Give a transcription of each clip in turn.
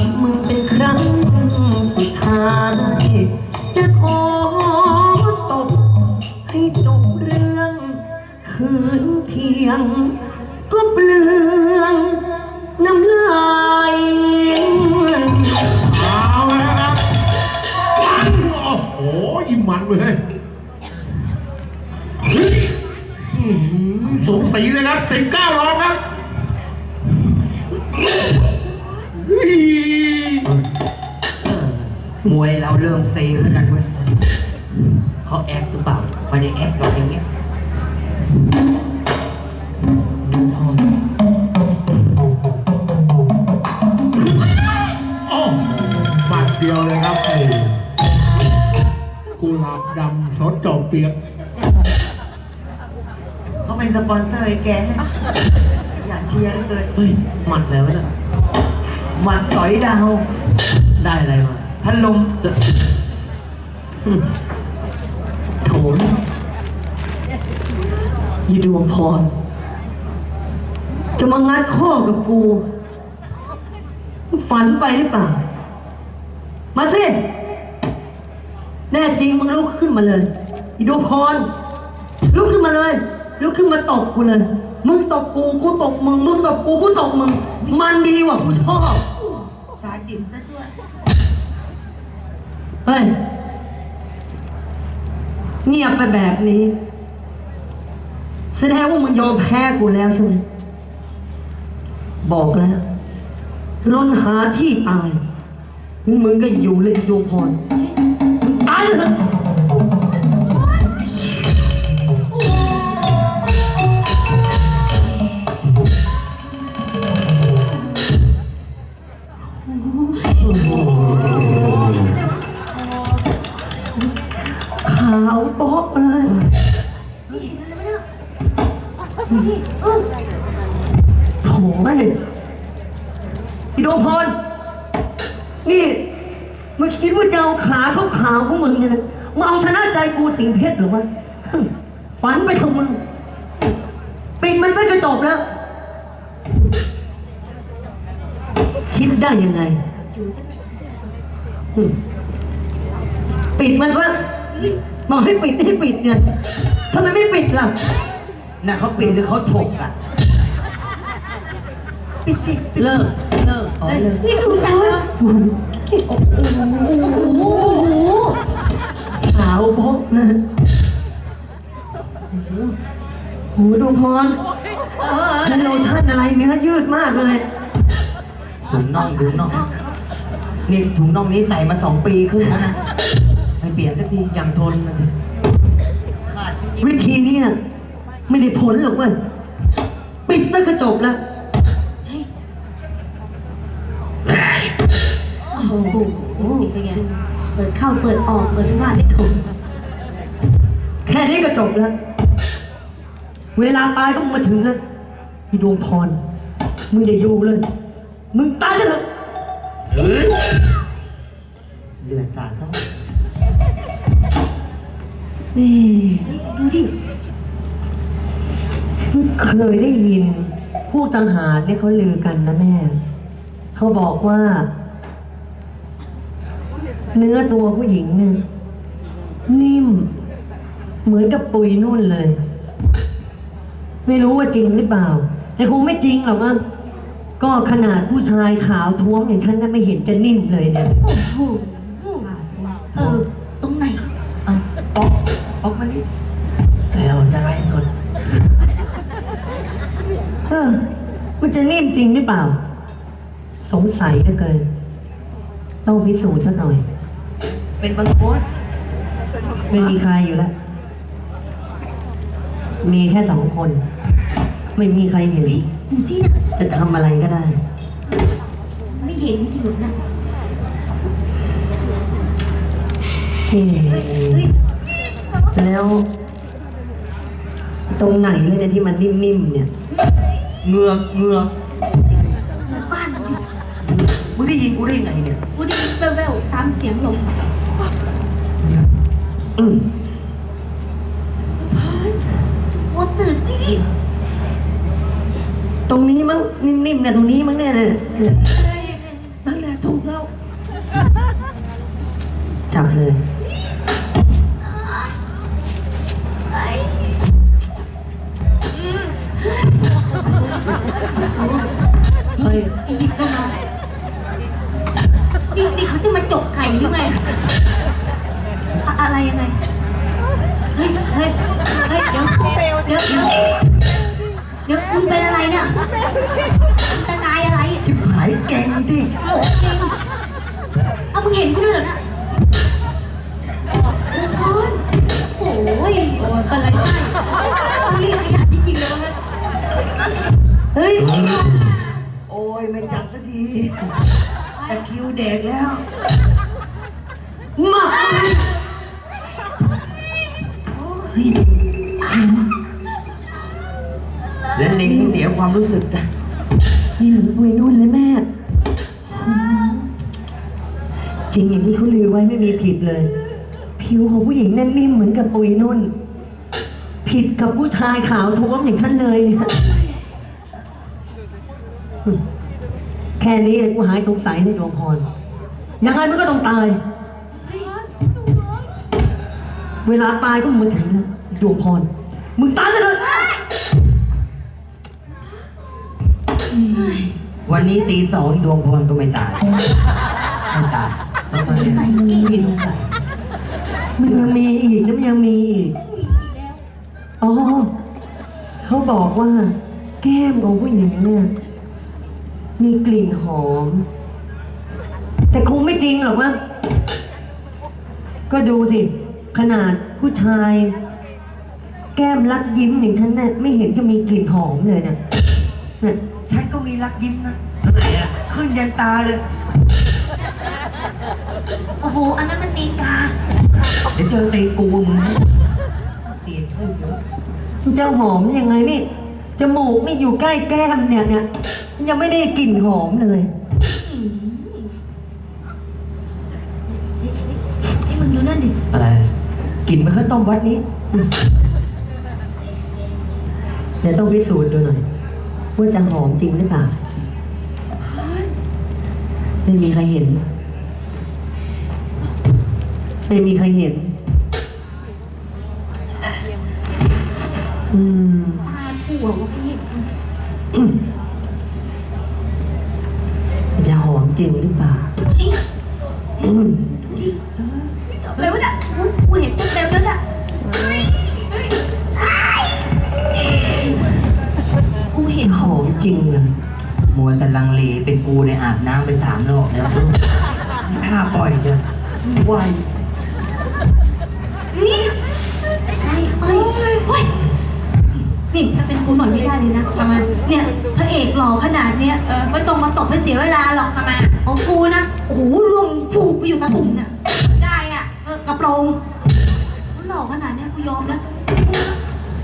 กับมึงเป็นครั้งสุดท้าย จะขอตกให้จบเรื่อง คืนเที่ยง ก็เปลืองน้ำลายเอาแล้วครับมันโอ้โหยิ้มมันเลยอื้อหือสูงสีเลยครับสิบเก้าร้องครับ มวยเราเริ่มเซแล้วกันเว้ยเขาแอคหรือเปล่าไม่ได้แอคหรอกอย่างเงี้ยดูพอโอ้หมัดเดียวเลยครับโอ้กุหลาบดำสดจอมเปียกเขาเป็นสปอนเซอร์ไอ้แกอยากเชียร์เหลือเกินเฮ้ยหมัดแล้วเนี่ย หมัดสอยดาว ได้อะไรมาพัดลมโถนยีดวงพร จะมางัดข้อกับกู ฝันไปหรือเปล่า มาสิ แน่จริงมึงลุกขึ้นมาเลยอีดวงพร ลุกขึ้นมาเลย ลุกขึ้นมาตบกูเลย มึงตบกูกูตบมึง มึงตบกูกูตบมึง มันดีว่ะกูชอบสาดิบซะด้วย เฮ้ย เงียบไปแบบนี้ แสดงว่ามึงยอมแพ้กูแล้วใช่ไหมบอกแล้วร้นหาที่ตาย มึงก็อยู่เลยดวงพรมึงตายเลยข โถ่ไอ้พี่ดวงพร นี่มึงคิดว่าจะเอาขาเขาขาวของมึงเนี่ยนะมึงเอาชนะใจกูสิงเพชรหรือวะฝันไปเถอะมึงปิดมันซะก็จบแล้ว คิดได้ยังไง ปิดมันซะบอกให้ปิดให้ปิดเนี่ยทำไมไม่ปิดล่ะ น่ะเขาปิดหรือเขาถกอะปิดจิปิดเลิกเลิกอ๋อเลิกนี่ถูกแล้วโอ้โหขาวโป๊ะนะโอ้โหดวงพรเออฉันโลชั่นอะไรเนื้อยืดมากเลยถุงน่องถุงน่องนี่ถุงน่องนี้ใส่มาสองปีครึ่งแล้วนะไม่เปลี่ยนสักทียังทนนะขาดจริงวิธีนี้น่ะ ไม่ได้ผลหรอกเว้ยปิดซะก็จบแล้วโอ้โหเป็นไงเปิดเข้าเปิดออกเปิดว่าได้ถูกแค่นี้ก็จบแล้ว เวลาตายก็มาถึงแล้วที่ดวงพร มึงอย่าอยู่เลย มึงตายซะเถอะเฮ้ยเดือดสาดซะนี่ดูดิฉัน เคยได้ยินผู้ตังหารเนี่ยเขาลือกันนะแม่ เขาบอกว่า เนื้อตัวผู้หญิงเนี่ยนิ่ม เหมือนกับปุยนุ่นเลย ไม่รู้ว่าจริงหรือเปล่า แต่คงไม่จริงหรอกมั้งก็ขนาดผู้ชายขาวท้วมอย่างฉันน่ะไม่เห็นจะนิ่มเลยเนี่ยโอ้โหเออ ตรงไหน เอาป๊อกป๊อกมานี่แล้วจะไรสด เออมันจะนิ่มจริงหรือเปล่า สงสัยเหลือเกิน ต้องพิสูจน์สักหน่อย เป็นบางคนไม่มีใครอยู่แล้ว มีแค่สองคน ไม่มีใครเห็นดูที่นะจะทำอะไรก็ได้ ไม่เห็นที่หนูนะเฮ้แล้ว ตรงไหนเลยเนี่ยที่มันนิ่มๆเนี่ย เหงือกเหงือกเงินบ้านมึงมึงได้ยินกูได้ยังไงเนี่ยกูได้ยินแว่วๆตามเสียงลมอืมโอ้ตื่นสิตรงนี้มั้งนิ่มๆเนี่ยตรงนี้มั้งเนี่ยเนี่ยเนี่ยนั่นแหละถูกแล้วจับเลย เฮ้ยอียิปต์ก็มานี่นี่เขาจะมาจกไข่หรือไงอะอะไรยังไง เฮ้ย เฮ้ย เฮ้ย เดี๋ยว เดี๋ยว เดี๋ยวเดี๋ยวมึงเป็นอะไรเนี่ยมึงตะกายอะไรจิบหายแกงที่โอ้โหจริงเอามึงเห็นกูด้วยเหรอนะโอ้ยโอ้ยอะไรได้มึงนี่ขยันจริงๆเลยวะเนี่ยเฮ้ยโอ้ยไม่จับสักทีตะคริวแดกแล้ว มาเฮ้ยและเล็งให้เสียความรู้สึกจ้ะนี่เหมือนปุยนุ่นเลยแม่ จริงอย่างที่เขาลือไว้ไม่มีผิดเลย ผิวของผู้หญิงแน่นนิ่มเหมือนกับปุยนุ่น ผิดกับผู้ชายขาวท้วมอย่างฉันเลยเนี่ย แค่นี้เลยกูหายสงสัยในดวงพร ยังไงมันก็ต้องตาย เวลาตายก็มาถึงดวงพร มึงตายซะเลยวันนี้ตีสองดวงพรก็ไม่ตาย ไม่ตายแล้วก็เนี่ยพี่สงสัยมันยังมีอีกนะมันยังมีอีก อ๋อ เขาบอกว่า แก้มของผู้หญิงเนี่ย มีกลิ่นหอม แต่คงไม่จริงหรอกว่าก็ดูสิ ขนาดผู้ชาย แก้มรักยิ้มอย่างฉันเนี่ยไม่เห็นจะมีกลิ่นหอมเลยเนี่ยเนี่ยฉันก็มีรักยิ้มนะไหนอะขึ้นยันตาเลย โอ้โห อันนั้นมันตีนกา เดี๋ยวเจอตีกูมึงเตียนพูดเยอะมันจะหอมยังไงนี่ จมูกนี่อยู่ใกล้แก้มเนี่ยเนี่ยยังไม่ได้กลิ่นหอมเลยนี่มึงดูนั่นดิ อะไรกินมันข้าวต้มวัดนี้ เดี๋ยวต้องพิสูจน์ดูหน่อยว่าจะหอมจริงหรือเปล่า ไม่มีใครเห็น ไม่มีใครเห็น อืม ตาผัววะพี่จะหอมจริงหรือเปล่าจริงอืมดูดินี่จบเลยวะเนี่ยกูเห็นเต็มๆแล้วเนี่ยกูเห็นจะหอมจริงเลยมัวแต่ลังเลเป็นกูในยอาบน้ำไปสามรอบแล้ว เนี่ยพระเอกหล่อขนาดเนี้ยเออไม่ตรงมาตบให้เสียเวลาหรอกทำไมของกูนะโอ้โหรวงฟูกไปอยู่ตะตุ่มเนี่ยได้อะเออกระโปรงเขาหล่อขนาดเนี้ยกูยอมแล้ว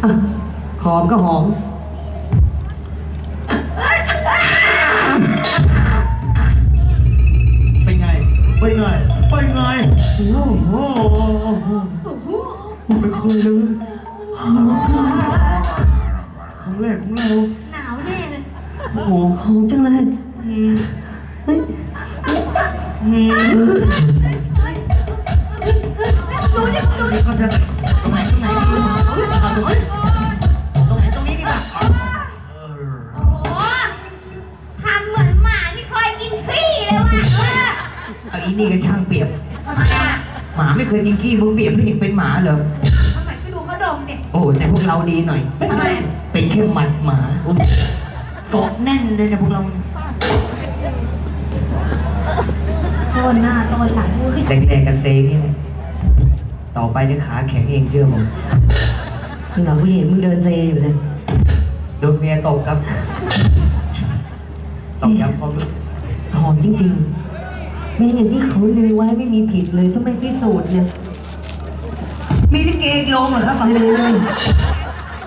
อะหอมก็หอม เป็นไง เป็นไง เป็นไง โอ้โหโอ้โหไม่เคยเลยครั้งแรกของเรา หนาวแน่เลย โอ้โหหอมจังเลยเฮ้ยดูดิดูดิก็จะตรงไหนตรงไหนดีเอาตรงไหนตรงไหนตรงนี้ดีกว่าโอ้โหทำเหมือนหมาที่คอยกินขี้เลยว่ะเอาอีนี่ก็ช่างเปรียบทำไมอะหมาไม่เคยกินขี้มึงเปรียบให้เองเป็นหมาเหรอทำไมก็ดูเขาดมเนี่ยโอ้แต่พวกเราดีหน่อยทำไมเป็นแค่หมัดหมาอุ๊ย กาะแน่นเลยนะพวกเราต้นหน้าต้นหลังกูขึ้นแรกๆกันเซนี่แหละต่อไปจะขาแข็งเองเชื่อผมหลังผู้หญิงมึงเดินเซอยู่เลยโดนเมียตบครับตบย้ำความรู้สึกหอมจริงๆไม่อย่างที่เขาลือไว้ไม่มีผิดเลยต้องไม่พิสูจน์เนี่ยมีที่เกงลงเหรอครับไปเลยเลย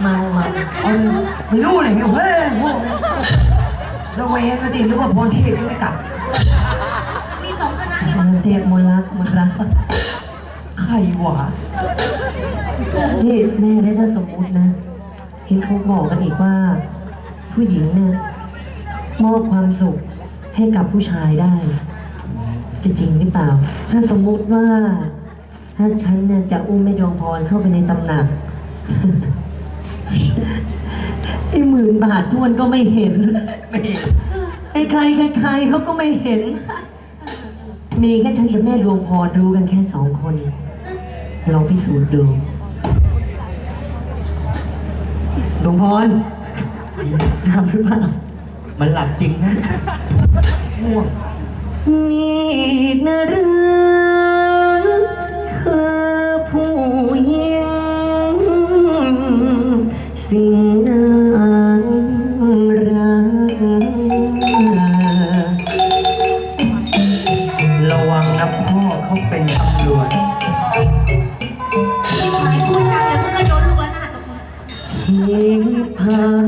มามาคณะคณะนู้นอะไม่รู้เลยเฮ้ยโอ้โหแวงอะดินึกว่าพรเทพยังไม่กลับมีสองคณะไงมนเทพมนรักมนรักใครวะนี่แม่ได้ถ้าสมมุตินะเห็นเขาบอกกันอีกว่า ผู้หญิงเนี่ยมอบความสุขให้กับผู้ชายได้จะจริงหรือเปล่า ถ้าสมมุติว่า ถ้าฉันเนี่ยจะอุ้มแม่ดวงพรเข้าไปในตำหนักไอ้ห มื่นบาททวนก็ไม่เห็นไม่เห็นไอ้ใครใครๆเขาก็ไม่เห็น มีแค่ฉันกับแม่ดวงพรรู้กันแค่สองคน ลองพิสูจน์ดูดวงพรทำหรือเปล่า มันหลับจริงนะม่วง นี่นะหรือคือผู้หญิงสิ่ง พั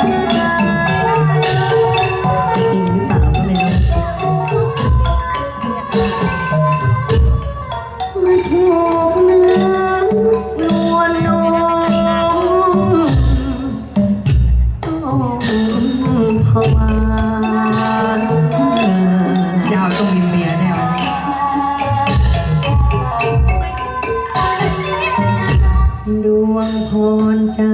จริงหรือเปล่าก็ไม่รู้มาถูกเนื้อนวลน้องต้องภาวาเจ้าต้องมีเมียแน่วันนี้ดวงพรจา